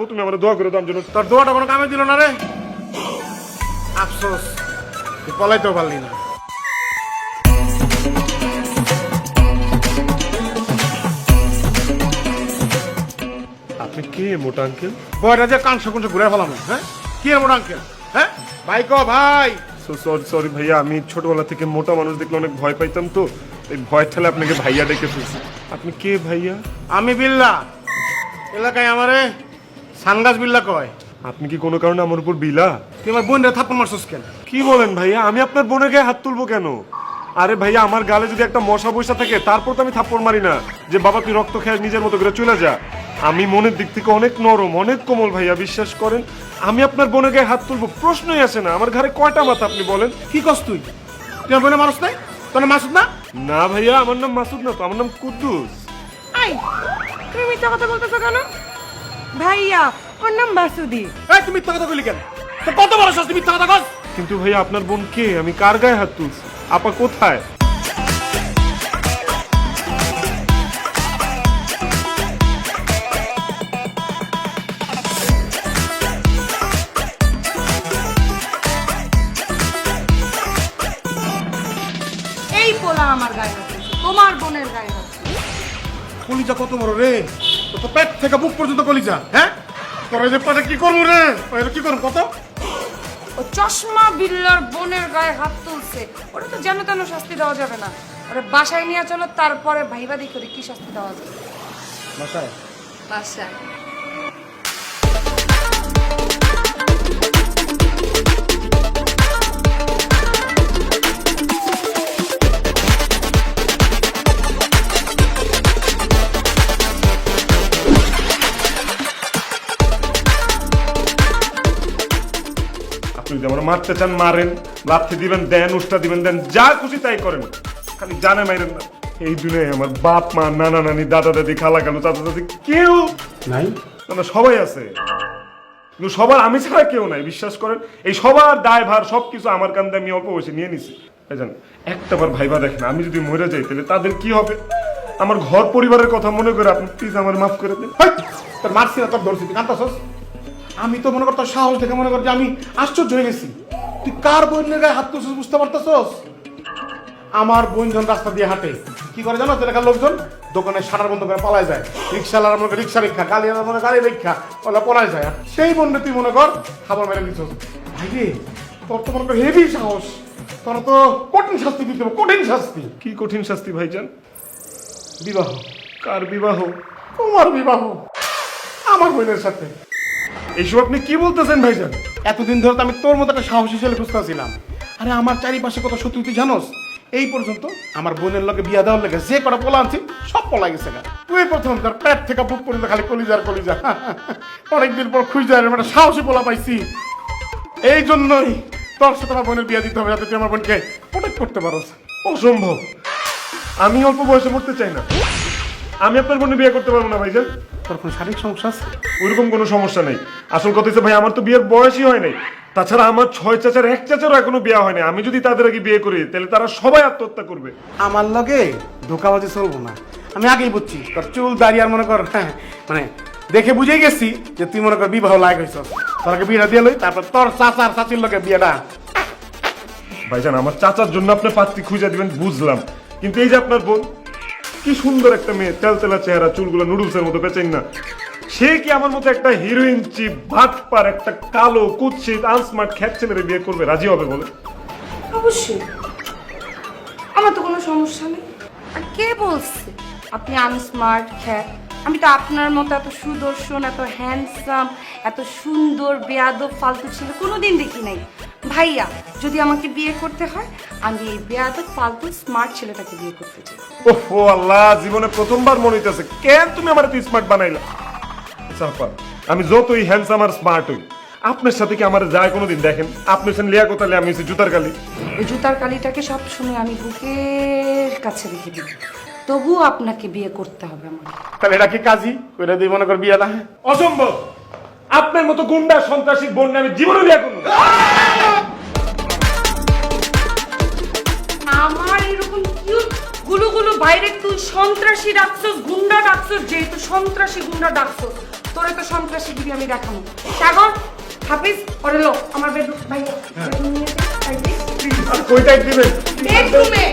তুমি আমার দোয়া করে দাম জন্য তোর দোয়াটা কোনো কামে দিল না রে। আফসোস তুই পলাইতেও পারলি না। আপনি কে মোটা আঙ্কেল? বয়টা যে কাংস কুংস ঘুরে ফেলাম হ্যাঁ? কি মোটা আঙ্কেল হ্যাঁ? ভাই কো ভাই। সরি সরি ভাইয়া আমি ছোটবেলা থেকে মোটা মানুষ দেখলে অনেক ভয় পাইতাম তো। এই ভয় ঠেলে আপনাকে ভাইয়া ডেকে ফেলছি আপনি কে ভাইয়া? আমি বিল্লা। এলাকায় আমারে সানগাছ বিল্লা কয়? আপনি কি কোনো কারণে আমার উপর বিলা? তুই আমার বোন রে থাপ্পড় মারছিস কেন? কি বলেন ভাইয়া? আমি আপনার বোনের গায়ে হাত তুলবো কেন? আরে ভাইয়া আমার গালে যদি একটা মশা বসা থাকে তারপর তো আমি থাপ্পড় মারি না। যে বাবা তুই রক্ত খেয়ে নিজের মতো করে চলে যা। আমি মনের দিক থেকে অনেক নরম অনেক কোমল ভাইয়া বিশ্বাস করেন। আমি আপনার বোনের গায়ে হাত তুলবো প্রশ্নই আসে না। আমার ঘরে কয়টা মাথা আপনি বলেন? কি কস তুই? তুই আমার বোনের মানুষ নাই? তোর নাম মাসুদ না? না ভাইয়া আমার নাম মাসুদ না তো আমার নাম কুদ্দুস। আই তুমি মিথ্যা কথা বলতেছো কেন? ভাইয়া ওর নাম বাসুদি এই তুমি মিথ্যা কথা কইলি কেন? তোর কত বড় শাস্তি মিথ্যা কথা কস? কিন্তু ভাইয়া আপনার বোন কে? আমি কার গায়ে হাত তুলছি? আপা কোথায়? এই পোলা আমার গায়ে হাত তোমার বোনের গায়ে হাত দিয়েছে। কলিজা কত বড় রে? তো পেট থেকে বুক পর্যন্ত কলিজা হ্যাঁ? তোর এই যে পেটে কি করব রে? এটা কি করব কত? ও চশমা বিল্লার বোনের গায়ে হাত তুলছে। ওটা তো যেন তেন শাস্তি দেওয়া যাবে না। ওরে বাসায় নিয়ে চলো তারপরে ভাইবা দেখি ওরে কি শাস্তি দেওয়া যাবে বাসায়? বাসায়। আপনি আমার মারতে চান মারেন। লাথি দিবেন দেন উষ্টা দিবেন দেন যা খুশি তাই করেন। খালি জানে মাইরেন না। এই দুনিয়ায় আমার বাপ মা নানা নানি দাদা দাদি খালা খালু চাচা চাচি কেউ নাই? না না, সবাই আছে। কিন্তু সবার আমি ছাড়া কেউ নাই বিশ্বাস করেন? এই সবার দায় ভার সবকিছু আমার কান্দে আমি অল্প বসে নিয়ে নিছি। জান একটা বার ভাইবা দেখেন আমি যদি মরে যাই তাহলে তাদের কি হবে? আমার ঘর পরিবারের কথা মনে করে আপনি প্লিজ আমার মাফ করে দেন। মারছি না তোর ধরছি তুই কান্তাছস আমি তো মনে কর তোর সাহস দেখে মনে কর যে আমি আশ্চর্য হয়ে গেছি। তুই কার বোনের গায়ে হাত তুলছিস বুঝতে পারতেছস? আমার বোন যখন রাস্তা দিয়ে হাঁটে কি করে জানো? এলাকার লোকজন দোকানে শাটার বন্ধ করে পালায় যায়। রিক্সাওয়ালার মনে কর রিক্সা রিক্সা গাড়ি মনে গাড়ি রিক্সা ওলা পলায় যায়। সেই বোনটা তুই মনে কর খাবার মেরে দিচ্ছস ভাই রে তোর তো মনে কর হেভি সাহস। তোর তো কঠিন শাস্তি দিতে হবে কঠিন শাস্তি। কি কঠিন শাস্তি ভাইজান? বিবাহ। কার বিবাহ? তোমার বিবাহ। আমার বোনের সাথে। এইসব আপনি কি বলতেছেন ভাইজান? এতদিন ধরে তো আমি তোর মতো একটা সাহসী ছেলে খুঁজতেছিলাম। আরে আমার চারিপাশে কত শত্রু তুই জানোস? এই পর্যন্ত আমার বোনের লোকে বিয়া দেওয়ার লেগে যে কটা পোলা আনছি, সব পলা গেছে গা। তুই প্রথম তার পেট থেকে বুক পর্যন্ত খালি কলিজার কলিজা। অনেকদিন পর খুঁজে একটা সাহসী পোলা পাইছি। এই জন্যই তোর সাথে আমার বোনের বিয়া দিতে হবে, যাতে তুই আমার বোনকে প্রোটেক্ট করতে পারোস। অসম্ভব। আমি অল্প বয়সে মরতে চাই না। আমি আপনার বোনে বিয়ে করতে পারব না ভাইজান। তোর কোনো শারীরিক সমস্যা আছে? ওইরকম কোনো সমস্যা নেই। আসল কথা হচ্ছে ভাই আমার তো বিয়ের বয়সই হয় নাই। তাছাড়া আমার ছয় চাচার এক চাচারও এখনও বিয়ে হয় নাই। আমি যদি তাদের আগে বিয়ে করি তাহলে তারা সবাই আত্মহত্যা করবে। আমার লগে ধোকাবাজি চলবো না। আমি আগেই বুঝছি। তোর চুল দাঁড়িয়ে আর মনে কর হ্যাঁ, মানে দেখে বুঝেই গেছি যে তুই মনে কর বিবাহ লায়ক হয়েছ তোর আগে বিয়েটা দিয়ে লই তারপর তোর চাচার চাচির লোকে বিয়েটা। ভাইজান আমার চাচার জন্য আপনি পাত্রী খুঁজে দিবেন বুঝলাম। কিন্তু এই যে আপনার বোন কি সুন্দর একটা মেয়ে, তেলতেলা চেহারা, চুলগুলো নুডলসের মতো বেচেন না। সে কি আমার মতো একটা হিরোইন চিপ ভাত পার একটা কালো, কুৎসিত আনস্মার্ট খ্যাত ছেলের বিয়ে করবে, রাজি হবে বলে? অবশ্যই। আমার তো কোনো সমস্যা নেই। আর কে বলছে? আপনি আনস্মার্ট খ্যাত আমি তো আপনার মতো এত সুদর্শন এত হ্যান্ডসাম এত সুন্দর বেয়াদব ফালতু ছিল কোনোদিন দেখি নাই। ভাইয়া যদি আমাকে বিয়ে করতে হয় আমি এই বেয়াদব ফালতু স্মার্ট ছেলেটাকে বিয়ে করতে চাই। ওহো আল্লাহ জীবনে প্রথমবার মনে হইতেছে। কেন তুমি আমার স্মার্ট বানাইলা? সাফা আমি যতই হ্যান্ডসাম আর স্মার্ট হই আপনার সাথে কি আমার যায় কোনোদিন দেখেন? আপনি হচ্ছেন লিয়া কোতালে আমি হচ্ছি জুতার কালি। এই জুতার কালিটাকে সব সময় আমি বুকের কাছে রেখে দিই। তবুও আপনাকে বিয়ে করতে হবে আমার তাহলে এটা কি কাজী? ওইটা দিয়ে মনে কর বিয়েটা অসম্ভব। আপনার মতো গুন্ডা সন্ত্রাসী বন্যা আমি জীবনে বিয়ে করব আমার এরকম কিউট গুলু গুলু বাইরে তুই সন্ত্রাসী ডাকছস গুন্ডা ডাকছস যেহেতু সন্ত্রাসী গুন্ডা ডাকছস তোরে তো সন্ত্রাসী গিরি আমি দেখাবো। সাগর হাফিজ পরে লো আমার বেডরুম ভাই bedroom নিয়ে যা, হাফিজ। আর কইটাই দিবেন বেডরুমে।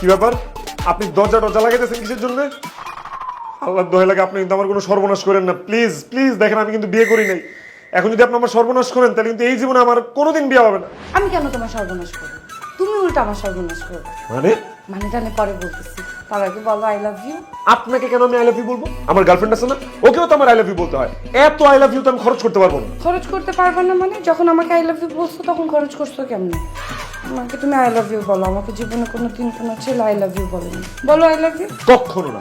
কি ব্যাপার? আপনি দরজা টরজা লাগাইতেছেন কিসের জন্য? আল্লাহ দোহাই লাগে আপনি কিন্তু আমার কোনো সর্বনাশ করেন না। প্লিজ প্লিজ দেখেন আমি কিন্তু বিয়ে করি নাই। এখন যদি আপনি আমার সর্বনাশ করেন তাহলে কিন্তু এই জীবনে আমার কোনোদিন বিয়ে হবে না। আমি কেন তোমার সর্বনাশ করব? তুমি উল্টা আমার সর্বনাশ করবে। মানে? মানে জানে পরে বলতেছি। তার আগে বলো আই লাভ ইউ আপনাকে কেন আমি আই লাভ ইউ বলব? আমার গার্লফ্রেন্ড আছে না? ওকেও তো আমার আই লাভ ইউ বলতে হয়। এত আই লাভ ইউ তো আমি খরচ করতে পারব না। খরচ করতে পারবে না মানে? যখন আমাকে আই লাভ ইউ বলছো তখন খরচ করছ কেমনে? আমাকে তুমি আই লাভ ইউ বলো আমাকে জীবনে কোনো দিন কোনো ছেলে আই লাভ ইউ বলেনি। বলো আই লাভ ইউ কখনো না।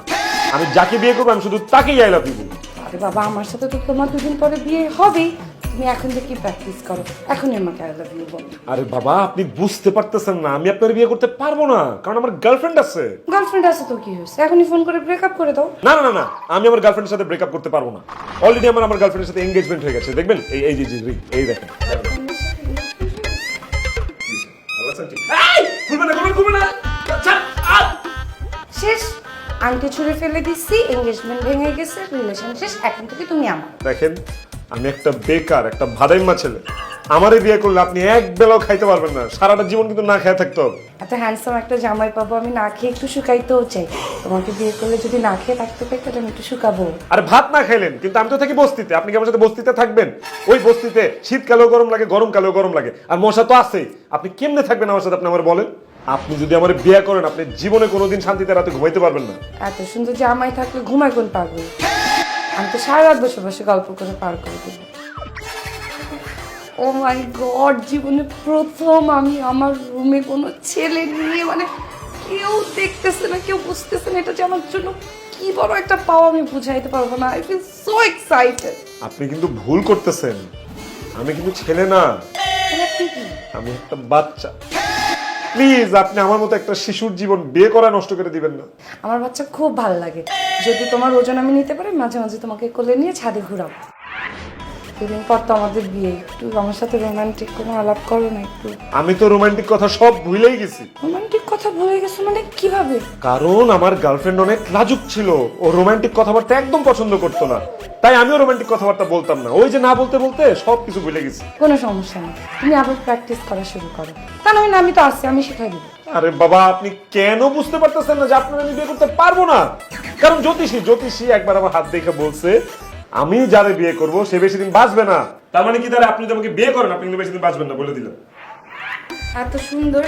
আমি যাকে বিয়ে করব আমি শুধু তাকেই আই লাভ ইউ বলব। আরে বাবা আমার সাথে তো তোমার দুদিন পরে বিয়ে হবেই। তুমি এখন থেকে প্র্যাকটিস করো। এখনই আমাকে আই লাভ ইউ বলো। আরে বাবা আপনি বুঝতে পারতেছেন না। আমি আপনার বিয়ে করতে পারব না কারণ আমার গার্লফ্রেন্ড আছে। গার্লফ্রেন্ড আছে তো কি হয়েছে? এখনই ফোন করে ব্রেকআপ করে দাও। না না না না আমি আমার গার্লফ্রেন্ডের সাথে ব্রেকআপ করতে পারব না। অলরেডি আমার আমার গার্লফ্রেন্ডের সাথে এঙ্গেজমেন্ট হয়ে গেছে। দেখবেন? এই এই যে ring, এই দেখেন। শেষ। আংটি ছুঁড়ে ফেলে দিচ্ছি এঙ্গেজমেন্ট ভেঙে গেছে রিলেশন শেষ। এখন থেকে তুমি আমার। দেখেন আমি একটা বেকার একটা ভাদাইমা ছেলে। আমারই বিয়ে করলে আপনি এক বেলাও খাইতে পারবেন না। সারাটা জীবন কিন্তু না খেয়ে থাকতে হবে। এত হ্যান্ডসাম একটা জামাই পাবো আমি না খেয়ে একটু শুকাইতেও চাই। তোমাকে বিয়ে করলে যদি না খেয়ে থাকতে পাই তাহলে আমি একটু শুকাবো। আরে ভাত না খাইলেন কিন্তু আমি তো থাকি বস্তিতে। আপনি কি আমার সাথে বস্তিতে থাকবেন? ওই বস্তিতে শীতকালেও গরম লাগে গরমকালেও গরম লাগে। আর মশা তো আছেই। আপনি কেমনে থাকবেন আমার সাথে আপনি আমার বলেন? আপনি যদি আমার বিয়ে করেন আপনি জীবনে কোনোদিন শান্তিতে রাতে ঘুমাইতে পারবেন না। এত সুন্দর জামাই থাকলে ঘুমায় কোন পাগল? আমি তো সারা রাত বসে বসে গল্প করে পার করে দেবো। ও মাই গড জীবনে প্রথম আমি আমার রুমে কোনো ছেলে নিয়ে মানে কেউ দেখতেছে না কেউ বুঝতেছে না এটা যে আমার জন্য কি বড় একটা পাওয়া আমি বুঝাইতে পারব না। আই ফিল সো এক্সাইটেড আপনি কিন্তু ভুল করতেছেন। আমি কিন্তু ছেলে না। আমি একটা বাচ্চা। প্লিজ, আপনি আমার মতো একটা শিশুর জীবন বিয়ে করা নষ্ট করে দিবেন না। আমার বাচ্চা খুব ভালো লাগে। যদি তোমার ওজন আমি নিতে পারি, মাঝে মাঝে তোমাকে কোলে নিয়ে ছাদে ঘুরাবো। দুদিন পর তো আমাদের বিয়ে একটু আমার সাথে রোমান্টিক কোনো আলাপ করো না একটু। আমি তো রোমান্টিক কথা সব ভুলেই গেছি। রোমান্টিক কথা ভুলে গেছো মানে কীভাবে? কারণ আমার গার্লফ্রেন্ড অনেক লাজুক ছিল ও রোমান্টিক কথাবার্তা একদম পছন্দ করতো না। তাই আমিও রোমান্টিক কথাবার্তা বলতাম না। ওই যে না বলতে বলতে সব কিছু ভুলে গেছি। কোনো সমস্যা নেই। তুমি আবার প্র্যাকটিস করা শুরু করো। তা নয় না আমি তো আমি শিখাই দেবো। আরে বাবা আপনি কেন বুঝতে পারতেছেন না যে আপনার আমি বিয়ে করতে পারব না? কারণ জ্যোতিষী জ্যোতিষী একবার আমার হাত দেখে বলছে আমি যারে বিয়ে করব সে বেশি দিন বাঁচবে না। তার মানে কি তারা আপনি তোমাকে আমাকে বিয়ে করেন আপনি কিন্তু বেশি দিন বাঁচবেন না বলে দিলেন। এত সুন্দর